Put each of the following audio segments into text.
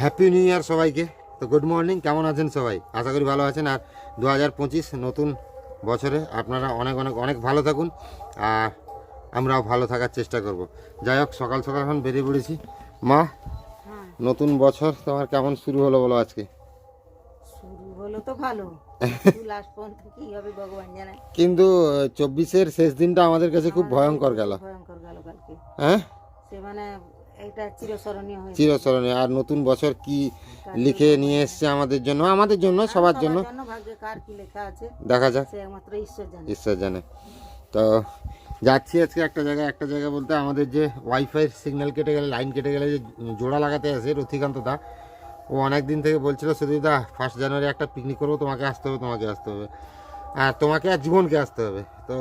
Happy new ইয়ার সবাইকে। তো good morning কেমন আছেন সবাই? আশা করি ভালো আছেন। আর দু হাজার পঁচিশ নতুন বছরে আপনারা অনেক অনেক অনেক ভালো থাকুন। আর আমরাও ভালো থাকার চেষ্টা করব। যাই হোক সকাল সকাল এখন বেরিয়ে পড়েছি। মা হ্যাঁ। নতুন বছর তোমার কেমন শুরু হলো বলো আজকে? শুরু হলো তো ভালো। কিন্তু চব্বিশের শেষ দিনটা আমাদের কাছে খুব ভয়ঙ্কর গেল। ভয়ঙ্কর গেল কালকে। হ্যাঁ? সে মানে এটা চিরস্মরণীয় হয়েছে চিরস্মরণীয়। আর নতুন বছর কি লিখে নিয়ে এসছে আমাদের জন্য? আমাদের জন্য সবার জন্য। জন্য ভাগ্যে কার কি লেখা আছে? দেখা যাক। সে একমাত্র ঈশ্বর জানে। ঈশ্বর জানে। তো যাচ্ছি আজকে একটা জায়গায়। একটা জায়গা বলতে আমাদের যে ওয়াইফাই সিগন্যাল কেটে গেলে লাইন কেটে গেলে যে জোড়া লাগাতে আসে রথিকান্ত দা ও অনেক দিন থেকে বলছিল সুদীদা ফার্স্ট জানুয়ারি একটা পিকনিক করব তোমাকে আসতে হবে তোমাকে আসতে হবে। আর তোমাকে আর জীবনকে আসতে হবে। তো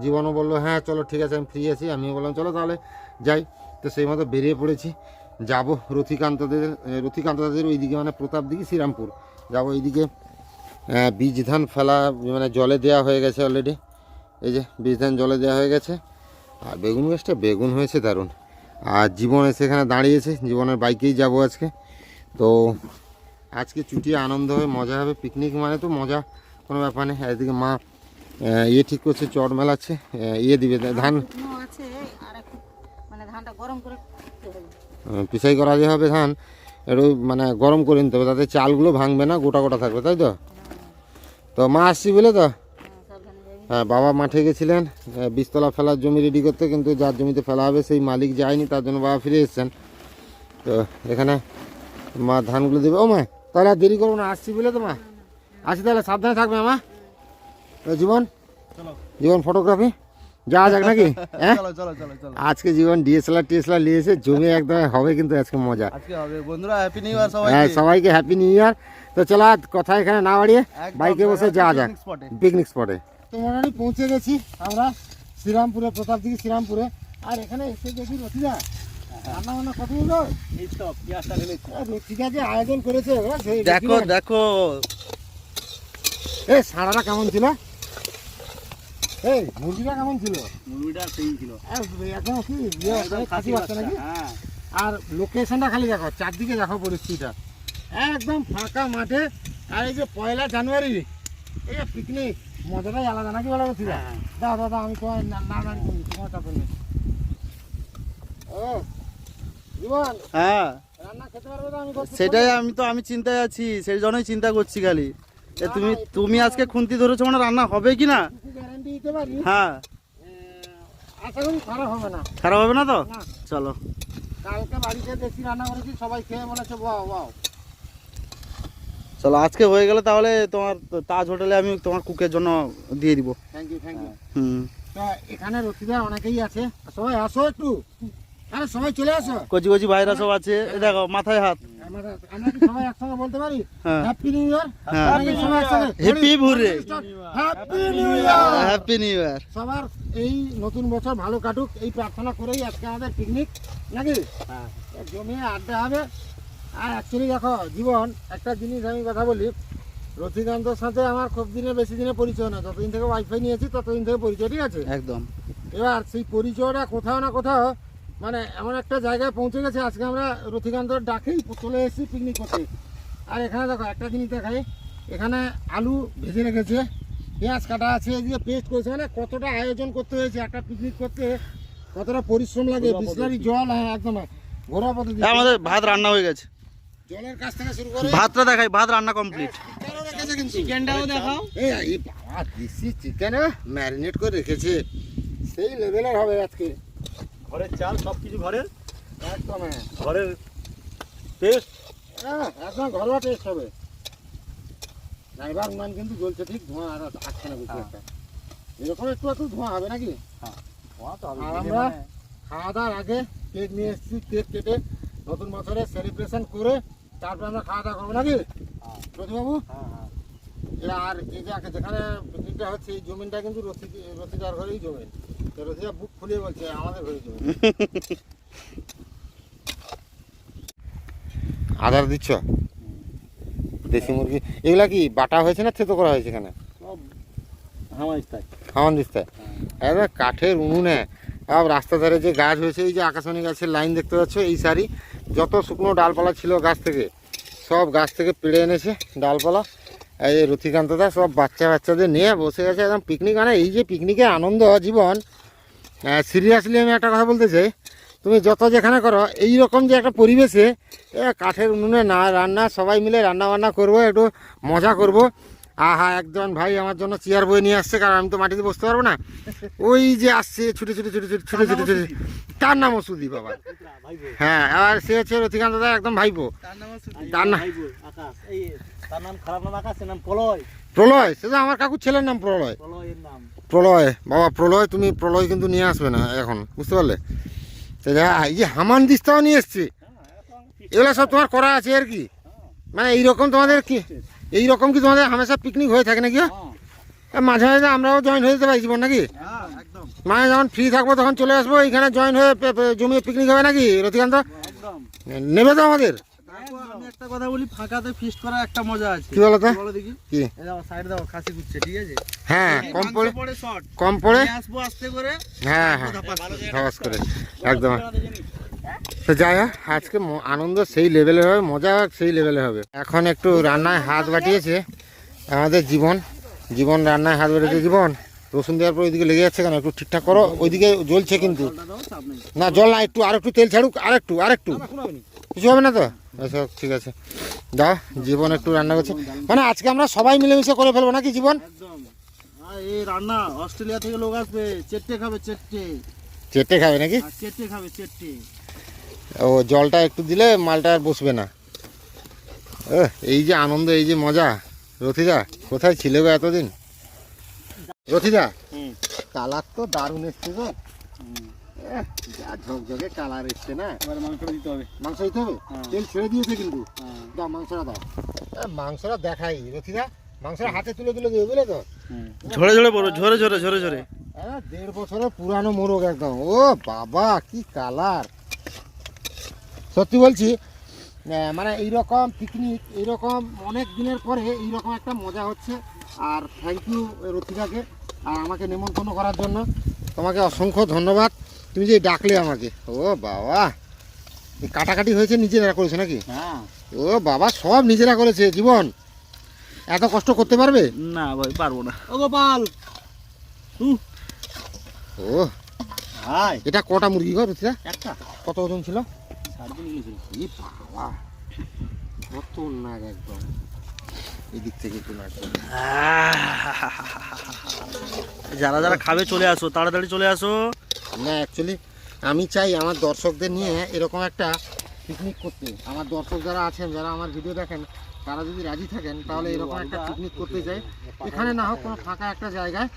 জীবনও বলল হ্যাঁ চলো ঠিক আছে আমি ফ্রি আছি। আমিও বললাম চলো তাহলে যাই। তো সেই মতো বেরিয়ে পড়েছি। যাব রথিকান্তদের রথিকান্তদের ওইদিকে মানে প্রতাপ দিকে শ্রীরামপুর। যাব এইদিকে বীজ ধান ফেলা মানে জলে দেওয়া হয়ে গেছে অলরেডি এই যে বীজ ধান জলে দেওয়া হয়ে গেছে। আর বেগুন গাছটা, বেগুন হয়েছে দারুণ। আর জীবন এসে এখানে দাঁড়িয়েছে, জীবনের বাইকেই যাব আজকে। তো আজকে ছুটি, আনন্দ হবে, মজা হবে পিকনিক মানে তো মজা, কোনো ব্যাপার নেই। এদিকে মা ইয়ে ঠিক করছে, চট মেলাচ্ছে ইয়ে দিবে, ধান শুকনো আছে আর একটু মানে ধানটা গরম করে পিসাই করা যে হবে ধান একটু মানে গরম করে নিতে হবে তাতে চালগুলো ভাঙবে না গোটা গোটা থাকবে তাই তো? তো মা আসছি বলে তো? হ্যাঁ, হ্যাঁ বাবা মাঠে গেছিলেন আহ, বীজতলা ফেলার জমি রেডি করতে কিন্তু যার জমিতে ফেলা হবে সেই মালিক যায়নি তার জন্য বাবা ফিরে এসেছেন। তো এখানে মা ধানগুলো দেবে। ও মা তাহলে আর দেরি করব না আসছি বলে তো মা? আসি তাহলে সাবধানে থাকবে মা তো জীবন? জীবন ফটোগ্রাফি যাওয়া যাক নাকি? হ্যাঁ? চলো চলো চলো চলো। আজকে জীবন ডিএসএলআর টিএসএলআর নিয়েছে জমি একদম হবে কিন্তু আজকে মজা। বন্ধুরা হ্যাপি নিউ ইয়ার সবাই হ্যাঁ সবাইকে হ্যাপি নিউ ইয়ার তো চলো আর কথা এখানে না বাড়িয়ে বাইকে বসে যাওয়া যাক। পিকনিক স্পটে তো মোটামুটি পৌঁছে গেছি আমরা শ্রীরামপুরে প্রতাপ দিকে শ্রীরামপুরে। আর এখানে এসে দেখি রথিদা। রান্না বান্না কত রথিদা যে আয়োজন করেছে দেখো দেখো। এ সারাটা কেমন ছিল? এই মুরগিটা কেমন ছিল? মুরগিটা সেই ছিল। এ, একদম কি? ইয়ে, খাসি বাচ্চা নাকি? হ্যাঁ। আর লোকেশনটা খালি দেখো চারদিকে দেখো পরিস্থিতিটা। একদম ফাঁকা মাঠে আর এই যে পয়লা জানুয়ারি এই যে পিকনিক মজাটাই আলাদা নাকি বলা বলছি দাদা দাদা আমি তোমার না না না করি, তোমার চাপে নেই। হ্যাঁ। সেটাই আমি তো আমি চিন্তায় আছি সেই জন্যই চিন্তা করছি খালি। এ তুমি তুমি আজকে খুন্তি ধরেছো মানে রান্না হবে কি না? দিতে পারি? হ্যাঁ। আশা করি খারাপ হবে না। খারাপ হবে না তো? চলো। কালকে বাড়িতে দেশি রান্না করেছি সবাই খেয়ে বলেছে বাহ বাহ চলো আজকে হয়ে গেলে তাহলে তোমার তাজ হোটেলে আমি তোমার কুকের জন্য দিয়ে দিব। Thank you thank you hmm. তা এখানে রথিদার অনেকেই আছে। সবাই আসো একটু। আরে সবাই চলে আসো। কচি কচি ভাইরা সব আছে। দেখো মাথায় হাত। আমরা আমরা কি সবাই একসঙ্গে বলতে পারি? হ্যাঁ। হ্যাপি নিউ ইয়ার হ্যাঁ। সবাই একসঙ্গে? Happy ভুরে। Happy new year happy new year সবার এই নতুন বছর ভালো কাটুক। এই প্রার্থনা করেই আজকে আমাদের পিকনিক নাকি? জমিয়ে আড্ডা হবে। আর অ্যাকচুয়ালি দেখো জীবন একটা জিনিস আমি কথা বলি। রথিকান্তর সাথে আমার খুব দিনে বেশি দিনে পরিচয় না যতদিন থেকে ওয়াইফাই নিয়েছি ততদিন থেকে পরিচয় ঠিক আছে। একদম। এবার সেই পরিচয়টা কোথাও না কোথাও মানে এমন একটা জায়গায় পৌঁছে গেছে আজকে আমরা রথিকান্তর ডাকেই চলে এসেছি পিকনিক করতে। আর এখানে দেখো একটা জিনিস দেখাই। এখানে আলু ভেজে রেখেছে পেঁয়াজ কাটা আছে এদিকে পেস্ট করেছে মানে কতটা আয়োজন করতে হয়েছে একটা পিকনিক করতে কতটা পরিশ্রম লাগে বিসলারি জল হ্যাঁ একদম ঘোরা পদ্ধতি। আমাদের ভাত রান্না হয়ে গেছে। জলের কাছ থেকে শুরু করে ভাতটা দেখাই ভাত রান্না কমপ্লিট চিকেনও চিকেনটাও দেখাও। এই এই বাবা দেশি চিকেন ম্যারিনেট করে রেখেছে। সেই লেভেলের হবে আজকে। ঘরের চাল সব কিছু ঘরের? একদম হ্যাঁ ঘরের পেস্ট হ্যাঁ, একদম ঘরোয়া টেস্ট হবে। না এবার উনান কিন্তু জ্বলছে ঠিক ধোঁয়া আর আসছে না বেশি একটা। এরকম একটু একটু ধোঁয়া হবে নাকি? আর আমরা খাওয়া দাওয়ার আগে কেক নিয়ে এসেছি কেক কেটে নতুন বছরের সেলিব্রেশন করে তারপর আমরা খাওয়া দাওয়া করব নাকি? প্রতিবাবু? এরা আর এই যে যেখানে পিকনিকটা হচ্ছে এই জমিনটা কিন্তু রসিদ রসিদার ঘরেই জমিন বুক বলছে আমাদের আধার দিচ্ছ? দেশি মুরগি? এগুলা কি বাটা হয়েছে না থেতো করা হয়েছে এখানে? একবার কাঠের উনুনে। আর রাস্তা ধারে যে গাছ হয়েছে এই যে আকাশমণি গাছের লাইন দেখতে পাচ্ছ এই সারি। যত শুকনো ডালপালা ছিল গাছ থেকে সব গাছ থেকে পেড়ে এনেছে ডালপালা। এই যে রথিকান্তদা সব বাচ্চা বাচ্চাদের নিয়ে বসে গেছে একদম পিকনিক মানে এই যে পিকনিকের আনন্দ জীবন সিরিয়াসলি আমি একটা কথা বলতে চাই। তুমি যত যেখানে করো এই রকম যে একটা পরিবেশে এ, কাঠের উনুনে না রান্না সবাই মিলে রান্না বান্না করব একটু মজা করব। আহা একজন ভাই আমার জন্য চেয়ার বয়ে নিয়ে আসছে কারণ আমি তো মাটিতে বসতে পারব না। ওই যে আসছে ছুটে ছুটে ছুটে ছুটে ছুটে ছুটে ছুটে। তার নাম সুদীপ বাবা। হ্যাঁ আর সে হচ্ছে রথিকান্ত দা একদম ভাইপো। তার নাম তার না ভাইবো, তার নাম খারাপ নাম আকাশ নাম প্রলয়। প্রলয়? সে তো আমার কাকুর ছেলের নাম প্রলয়। প্রলয়ের নাম। প্রলয় বাবা প্রলয় তুমি প্রলয় কিন্তু নিয়ে আসবে না এখন বুঝতে পারলে? এই যে হামান দিস্তাও নিয়ে এসছে। এগুলো সব তোমার করা আছে আর কি? মানে এইরকম তোমাদের কি এইরকম কি তোমাদের হামেশা পিকনিক হয়ে থাকে নাকি? মাঝে মাঝে আমরাও জয়েন হয়ে যেতে পারি জীবন নাকি? মানে যখন ফ্রি থাকব তখন চলে আসব এখানে জয়েন হয়ে জমিয়ে পিকনিক হবে নাকি রতিকান্ত? নেবে তো আমাদের? আমি একটা কথা বলি ফাঁকাতে ফিস্ট করার একটা মজা আছে। কি বলো তো? বলো দেখি। কি? এই দাও সাইড দাও খাসি ঘুরছে ঠিক আছে? হ্যাঁ কম পড়ে কম পড়ে? আসব আস্তে করে হ্যাঁ হ্যাঁ। সাবাস করে একদম। তো যাই হোক আজকে আনন্দ সেই লেভেলে হবে মজা সেই লেভেলে হবে। এখন একটু রান্নায় হাত বাটিয়েছে আমাদের জীবন। জীবন রান্নায় হাত বাটিয়েছে জীবন। রসুন দেওয়ার পর ওইদিকে লেগে যাচ্ছে কেন? একটু ঠিকঠাক করো ওইদিকে জ্বলছে কিন্তু। না জল না একটু আর একটু তেল ছাড়ুক আর একটু আর একটু কিছু হবে না তো? আচ্ছা ঠিক আছে। দাও জীবন একটু রান্না করছে। মানে আজকে আমরা সবাই মিলেমিশে করে ফেলব নাকি জীবন? এই রান্না অস্ট্রেলিয়া থেকে লোক আসবে। চেট্টে খাবে চেট্টে। খাবে নাকি? আর চেট্টে খাবে চেট্টে। ও জলটা একটু দিলে মালটা আর বসবে না। এই যে আনন্দ এই যে মজা। রথিদা কোথায় ছিল গো এতদিন? রথিদা? হুম। কালার তো দারুণ এসছে গো। ঝকঝকে কালার এসছে না? এবার মাংসটা দিতে হবে। মাংস দিতে হবে? হ্যাঁ। তেল ছেড়ে দিয়েছে কিন্তু। হ্যাঁ। দাও মাংসটা দাও। এ, মাংসটা দেখাই মাংসটা হাতে তুলে তুলে দিও বুঝলে তো? ঝরে ঝরে পড়ো ঝরে ঝরে ঝরে ঝরে। এ, দেড় বছরের পুরানো মোরগ একদম। ও বাবা কি কালার। সত্যি বলছি মানে এইরকম পিকনিক এইরকম অনেক দিনের পরে এইরকম একটা মজা হচ্ছে। আর থ্যাংক ইউ রথিকাকে আর আমাকে নেমন্তন্ন করার জন্য। তোমাকে অসংখ্য ধন্যবাদ। তুমি যে ডাকলে আমাকে ও বাবা। কাটাকাটি হয়েছে নিজেরা করেছে নাকি? হ্যাঁ। ও বাবা সব নিজেরা করেছে জীবন। এত কষ্ট করতে পারবে? না ভাই পারব না। ও গোপাল। ও হাই এটা কটা মুরগি ঘর রথিকা একটা। কত ওজন ছিল? কত নাগ একদম। এদিক থেকে একটু নাগ যারা যারা খাবে চলে আসো তাড়াতাড়ি চলে আসো। না অ্যাকচুয়ালি আমি চাই আমার দর্শকদের নিয়ে এরকম একটা পিকনিক করতে। আমার দর্শক যারা আছেন যারা আমার ভিডিও দেখেন তারা যদি রাজি থাকেন তাহলে এরকম একটা পিকনিক করতে চাই এখানে না হোক কোনো ফাঁকা একটা জায়গায়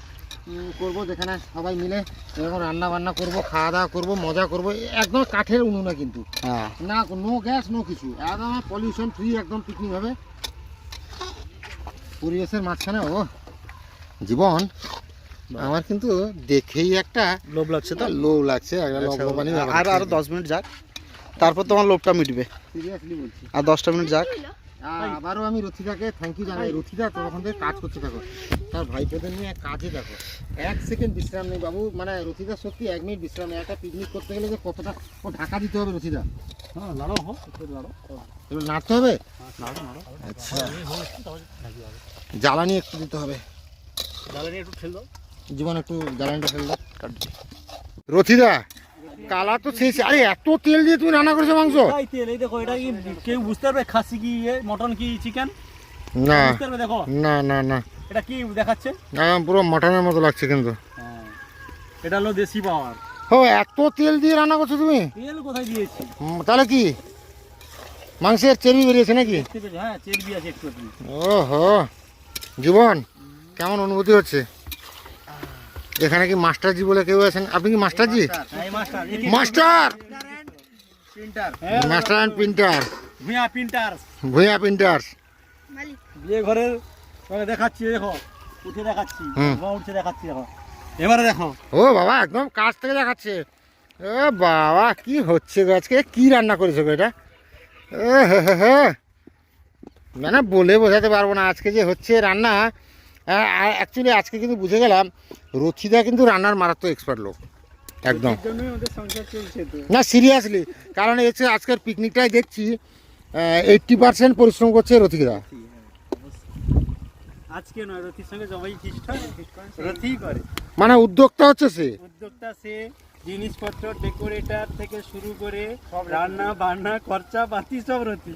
করব যেখানে সবাই মিলে এরকম রান্না বান্না করব খাওয়া দাওয়া করব মজা করব একদম কাঠের উনুনে কিন্তু। হ্যাঁ। না নো গ্যাস নো কিছু। একদম পলিউশন ফ্রি একদম পিকনিক হবে। পরিবেশের মাঝখানে ও জীবন। আমার কিন্তু দেখেই একটা লোভ লাগছে তো? লোভ লাগছে লবণী আর আরও দশ মিনিট যাক। তারপর তোমার লোভটা মিটবে। আর দশটা মিনিট যাক। আর আবারও আমি রথিদাকে থ্যাংক ইউ জানাই। রথিদা তখন থেকে কাজ করতে থাকো তার ভাইপোদের নিয়ে কাজে দেখো। এক সেকেন্ড বিশ্রাম নেই বাবু। মানে রথিদা সত্যি এক মিনিট বিশ্রাম নেই। একটা পিকনিক করতে গেলে যে কতটা ও ঢাকা দিতে হবে রথিদা? হ্যাঁ হোক এবার নাড়তে হবে? লাড়ো আচ্ছা। জ্বালানি একটু দিতে হবে। জ্বালানি একটু ঠেল দাও। জীবন একটু জ্বালানিটা ফেল দাও রথিদা কালা তো শেষ আরে এত তেল দিয়ে তুমি রান্না করেছ মাংস? তেল এই দেখো এটা কি কেউ বুঝতে পারবে খাসি কি মটন কি চিকেন? না বুঝতে পারবে দেখো। না না না। এটা কি দেখাচ্ছে? একদম পুরো মাটনের মতো লাগছে কিন্তু। হ্যাঁ। এটা হলো দেশি পাওয়ার। ও এত তেল দিয়ে রান্না করছ তুমি? তেল কোথায় দিয়েছি? তাহলে কি? মাংসের চেরি বেরিয়েছে নাকি? হ্যাঁ চেরবি আছে একটু একটু ওহো জীবন কেমন অনুভূতি হচ্ছে? এখানে কি মাস্টারজি বলে কেউ আছেন? আপনি কি মাস্টারজি? হ্যাঁ, master master! Printer. Master and printer. Bhuiyan printer. ভূঁয়া প্রিন্টার। বিয়ে ঘরের দেখাচ্ছি দেখো উঠে দেখাচ্ছি। ধোঁয়া দেখাচ্ছি দেখো। এবারে দেখো। ও বাবা একদম কাছ থেকে দেখাচ্ছে। ও বাবা কি হচ্ছে গো আজকে? কি রান্না করেছ গো এটা? ও হে হে হে। মানে বলে বোঝাতে পারব না আজকে যে হচ্ছে রান্না। অ্যাকচুয়ালি আজকে কিন্তু বুঝে গেলাম রথিদা কিন্তু রান্নার মারাত্মক এক্সপার্ট লোক। একদম। না সিরিয়াসলি কারণ এসে আজকের পিকনিকটাই দেখছি এইটটি পার্সেন্ট পরিশ্রম করছে রথিকরা আজকে নয় রথির সঙ্গে হয় রথি করে। মানে উদ্যোক্তা হচ্ছে সে? উদ্যোক্তা সে জিনিসপত্র ডেকোরেটর থেকে শুরু করে সব রান্না বান্না খরচা পাতি সব রথি।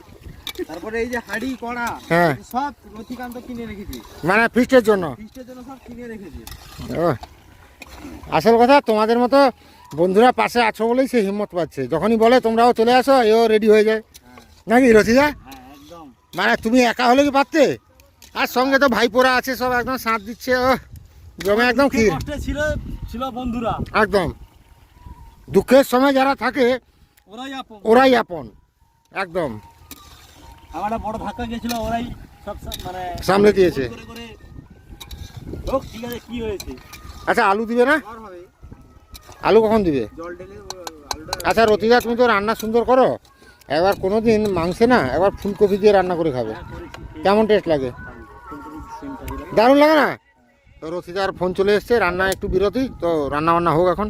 তারপরে এই যে হাড়ি কড়া হ্যাঁ। সব রথিকান্ত কিনে রেখেছি। মানে ফিস্টের জন্য? ফিস্টের জন্য সব কিনে রেখেছি। ও, আসল কথা তোমাদের মতো বন্ধুরা পাশে আছো বলেই সে হিম্মত পাচ্ছে। যখনই বলে তোমরাও চলে আসো এও রেডি হয়ে যায়। নাকি রথিদা হ্যাঁ মানে তুমি একা হলে কি পারতে? আর সঙ্গে তো ভাইপোরা আছে সব একদম সাথ দিচ্ছে ও জমে একদম কি ছিল ছিল বন্ধুরা। একদম। দুঃখের সময় যারা থাকে ওরাই আপন। ওরাই আপন। একদম। আমার বড় ধাক্কা গেছিল ওরাই সব মানে সামলে দিয়েছে। ঠিক আছে কি হয়েছে? আচ্ছা আলু দিবে না? আলু কখন দিবে? আচ্ছা রতিদা তুমি তো রান্না সুন্দর করো। একবার কোনো দিন মাংসে না একবার ফুলকপি দিয়ে রান্না করে খাবে। কেমন টেস্ট লাগে? দারুণ লাগে না? তো রথিদার ফোন চলে এসছে রান্না একটু বিরতি তো রান্না বান্না হোক এখন।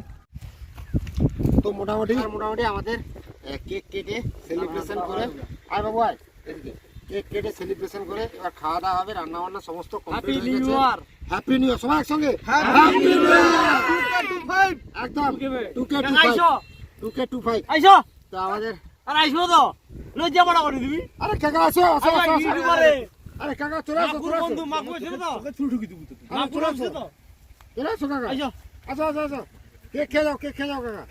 তো মোটামুটি মোটামুটি আমাদের কেক কেটে সেলিব্রেশন করে। আর বাবু আয়। এদিকে কেক কেটে সেলিব্রেশন করে এবার খাওয়া দাওয়া হবে রান্না বান্না সমস্ত happy complete new year happy new year সবাই একসঙ্গে? হ্যাপি নিউ ইয়ার একদম। টু কে টু ফাইভ আইসো। টু কে টু ফাইভ আইসো। তো আমাদের আর আইসো তো। লজ্জা বড় করে দিবি। আরে কাকা আসো আসো আসো, আরে কাকা চলে আসো চলে আসো। বন্ধু মাকুর ছিল তো? চুল ঢুকি দিবি তো চলে আছে তো? চলে আসো কাকা। আইসো। আসো আসো আসো। কেক খেয়ে যাও কেক খেয়ে যাও কাকা।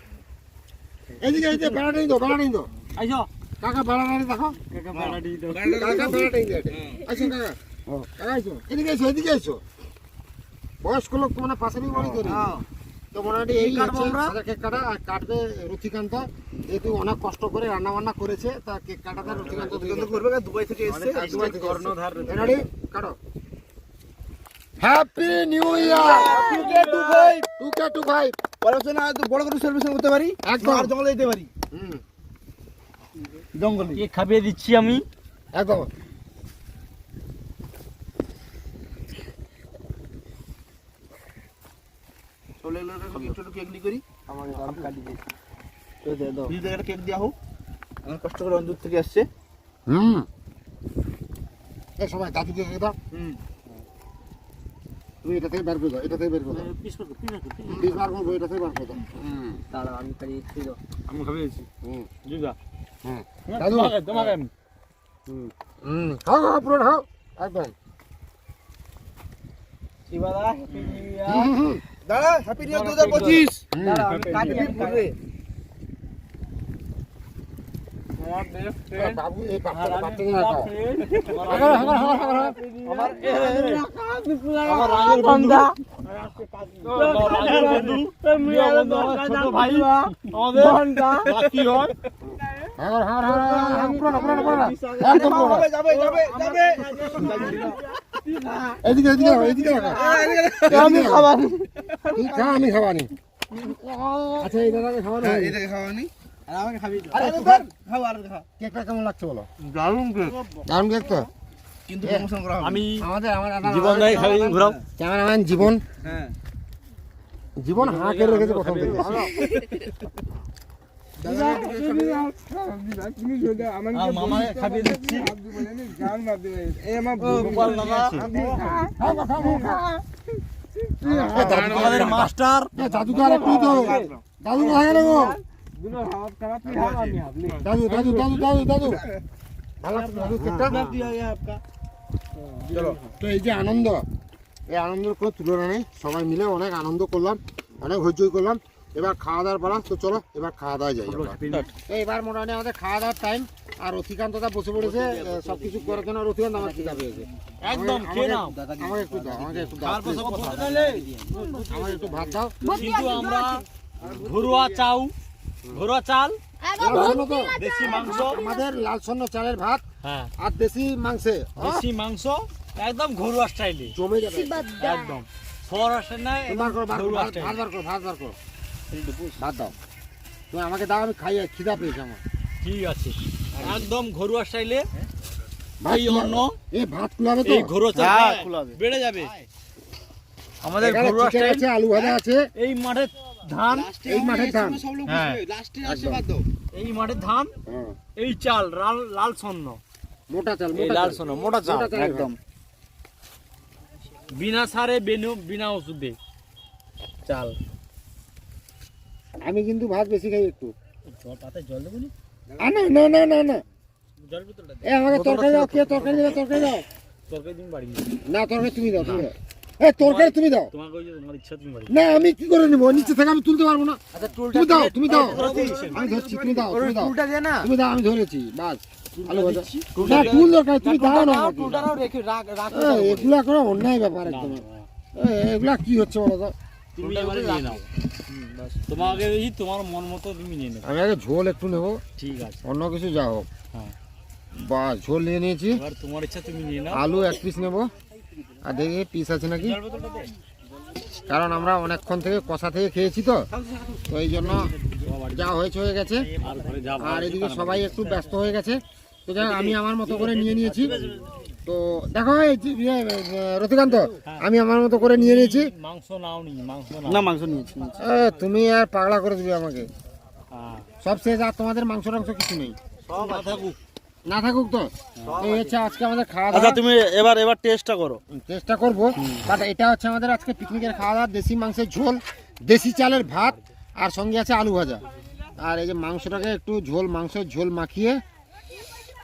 এদিকে এদিকে বেড়া নিয়ে দাও বেড়া নিয়ে দাও আইসো। কাকা বেড়া নিয়ে দেখো। কাকা পাড়া দি দাও। কাকা আসো কাকা। এদিকে এসো এদিকে বয়স্ক লোক মানে পাশে নিয়ে বাড়ি করি তো মোটামুটি এই কাটবো হচ্ছে আমরা? কেক কাটা আর কাটবে রুচিকান্ত। যেহেতু অনেক কষ্ট করে রান্না বান্না করেছে তা কেক কাটাতে দেবে। করবে দুবাই থেকে এসছে দুবাই থেকে কর্ণধার। রেডি? কাটো। Happy new year two K two five two হচ্ছে তো বড় করে সেলিব্রেশন করতে পারি একদম। আর জঙ্গলে যেতে পারি। জঙ্গলে। কেক খাবিয়ে দিচ্ছি আমি? একদম। চলে এলো একটু কেক নি করি। আমাকে দাম কাটি দে নিজে একটা কেক দেওয়া হোক। অনেক কষ্ট করে অনেক থেকে আসছে। হুম। এই সময় দাদুকে কে দাও। হুম। তুমি এটা থেকে বের করে দাও এটা থেকে বের করে দাও। পিস করো পিস করো বিশ বার করব এটা থেকে বের করে দাও। দাঁড়াও আমি খালি ছিল আমি খাবিয়েছি হুম। দিদা। হুম দাদু। তোমাকে হুম। হুম। খাও খাও পুরো খাও। একদম। শিবাদা happy new year hmm, happy new year দু হাজার পঁচিশ। বাবু এই বাচ্চা বাচ্চা আমাদের আমি খাবানি তুই আমি খাওয়ানি। আচ্ছা এই দাদাকে খাওয়ানো হ্যাঁ হয়নি। এটাকে খাওয়ানি। আর আমাকে খাবি। খাও আর খা কেকটা কেমন লাগছে বলো? দারুণ কেক দারুণ কেক তো? কিন্তু প্রমোশন করা হবে। আমি আমাদের আমার জীবন নাই খালি ঘুরাও। ক্যামেরাম্যান জীবন। হ্যাঁ। জীবন হাঁ করে রেখেছে প্রথম থেকে। মাস্টার এ, একটু দাও দাদু কোথায় দাদু দাদু দাদু দাদু দাদু তো এই যে আনন্দ এই আনন্দের কোনো তুলনা নেই। সবাই মিলে অনেক আনন্দ করলাম অনেক হইচই করলাম। এবার খাওয়া দাওয়ার পালা তো চলো এবার খাওয়া দাওয়া যাই আমরা। এবার মোটামুটি আমাদের খাওয়া দাওয়ার টাইম আর অধিকান্ত দা বসে পড়েছে সব কিছু করার জন্য আর অধিকান্ত আমার খিদা পেয়েছে একদম খেয়ে নাও? আমাকে একটু দাও আমাকে একটু দাও তারপর please। সব বসে তাহলে আমাকে একটু ভাত দাও। কিন্তু আমরা ঘরোয়া চাউ ঘরোয়া চাল লাল তো দেশি মাংস। আমাদের লাল সন্ন চালের ভাত হ্যাঁ। আর দেশি মাংসে আহ, দেশি মাংস একদম ঘরোয়া স্টাইলে। জমে যাবে। একদম। ঘরোয়া ভাত স্টাইল। ভাত বার করো ভাত বার করো। ভাত দাও। তুমি আমাকে দাও আমি খাই খিদা পেয়েছে আমার। ঠিক আছে। একদম ঘরোয়া স্টাইলে কুলাবে? অন্ন এই ভাত কুলাবে তো? এই ঘরোয়া চাল বেড়ে যাবে। আমাদের ঘরোয়া স্টাইল। আছে আলু ভাজা আছে। এই মাঠে ধান। এই মাঠের ধান। হ্যাঁ। একদম। এই মাঠের ধান হ্যাঁ। এই চাল লাল লাল স্বর্ণ। মোটা চাল মোটা লাল। স্বর্ণ মোটা চাল একদম। বিনা সারে বেনু বিনা ওষুধে। চাল। আমি কিন্তু ভাত বেশি খাই একটু। জল পাতায় জল দেবো না? না না না না জল বোতলটা এ আমাকে তরকারি দাও কে তরকারি দেবে তরকারি দাও। তরকারি তুমি বাড়ি না তরকারি তুমি দাও তুমি দাও। এ তরকারি তুমি দাও। তোমাকে ওই যে তোমার ইচ্ছা তুমি বাড়ি না আমি কি করে নিবো? নিচে থেকে আমি তুলতে পারব না। আচ্ছা তুমি দাও তুমি দাও। আমি ধরছি তুমি দাও তুমি দাও। টুলটা দে না? তুমি দাও আমি ধরেছি বাস। আলু ভাজা। না টুল দরকার তুমি দাও না আমাকে। রেখে রাখ রাখ এগুলা করে অন্যায় ব্যাপার একদম। এগুলা কি হচ্ছে বলো তো? তুমি এবারে নিয়ে নাও। তোমাকে এই তোমার মন মতো তুমি নিয়ে নেবে। আমি আগে ঝোল একটু নেব। ঠিক আছে। অন্য কিছু যা হোক। হ্যাঁ। বা ঝোল নিয়ে নিয়েছি। এবার তোমার ইচ্ছা তুমি নিয়ে নাও। আলু এক পিস নেব। আর দেখি পিস আছে নাকি? কারণ আমরা অনেকক্ষণ থেকে কষা থেকে খেয়েছি তো। তো এই জন্য যা হয়েছে হয়ে গেছে। আর এদিকে সবাই একটু ব্যস্ত হয়ে গেছে। তো যাই আমি আমার মতো করে নিয়ে নিয়েছি। তো দেখো এই যে, ইয়ে, রতিকান্ত আমি আমার মতো করে নিয়ে নিয়েছি। মাংস নাও নি মাংস না মাংস নিয়েছি। তুমি আর পাগলা করে দিবে আমাকে। হ্যাঁ। সব শেষ আর তোমাদের মাংস টাংস কিছু নেই। না থাকুক। না থাকুক তো? এই হচ্ছে আজকে আমাদের খাওয়া আচ্ছা দাওয়া। তুমি এবার এবার টেস্টটা করো। চেষ্টা করব। বাট এটা হচ্ছে আমাদের আজকে পিকনিকের খাওয়া দাওয়া দেশি মাংসের ঝোল দেশি চালের ভাত আর সঙ্গে আছে আলু ভাজা। আর এই যে মাংসটাকে একটু ঝোল মাংসের ঝোল মাখিয়ে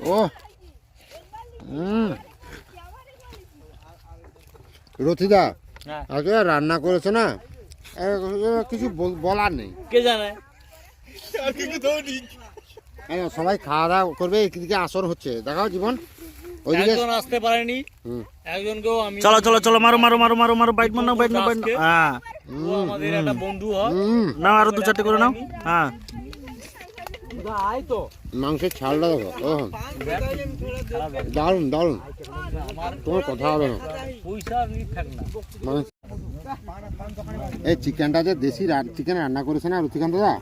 ও হুম। রথিদা হ্যাঁ। আজকে রান্না করেছে না? কিছু বলার নেই। কে জানে? সবাই খাওয়া দাওয়া করবে এদিকে আসর হচ্ছে। দেখাও জীবন। একজন আসতে পারেনি। হুম। একজনকেও আমি চলো চলো চলো মারো মারো মারো মারো মারো বাইট মারো বাইট মারো বাইট মারো। হ্যাঁ। আমাদের একটা বন্ধু হয়। হুম। নাও আরও দু চারটে করে নাও। হ্যাঁ। মাংসের ছালটা দেখো, ও। দারুণ দারুণ। তোমার কথা হবে না। মানে এই চিকেনটা যে দেশি চিকেন রান্না করেছে না রুচিকান্ত দা?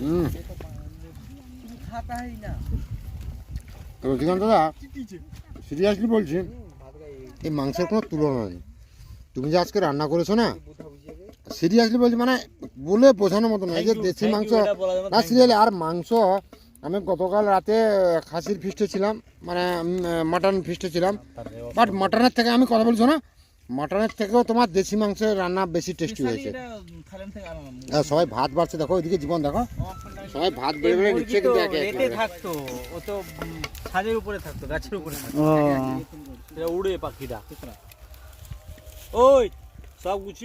হুম। রুচিকান্ত দা সিরিয়াসলি বলছি, এই মাংসের কোনো তুলনা নেই। তুমি যে আজকে রান্না করেছ না সিরিয়াসলি বলছি মানে বলে বোঝানোর মতো না এই যে দেশি মাংস না সিরিয়ালি আর মাংস আমি গতকাল রাতে খাসির ফিস্টে ছিলাম মানে মাটন ফিস্টে ছিলাম। বাট মাটনের থেকে আমি কথা বলছো না মাটনের থেকেও তোমার দেশি মাংসের রান্না বেশি টেস্টি হয়েছে। আর সবাই ভাত বাড়ছে দেখো ওইদিকে জীবন দেখো। সবাই ভাত বেড়ে বেড়ে নিচ্ছে কিন্তু একে একে থাকতো ও তো ছাদের উপরে থাকতো গাছের উপরে থাকতো। উড়ে পাখিটা ওই সব গুছিয়ে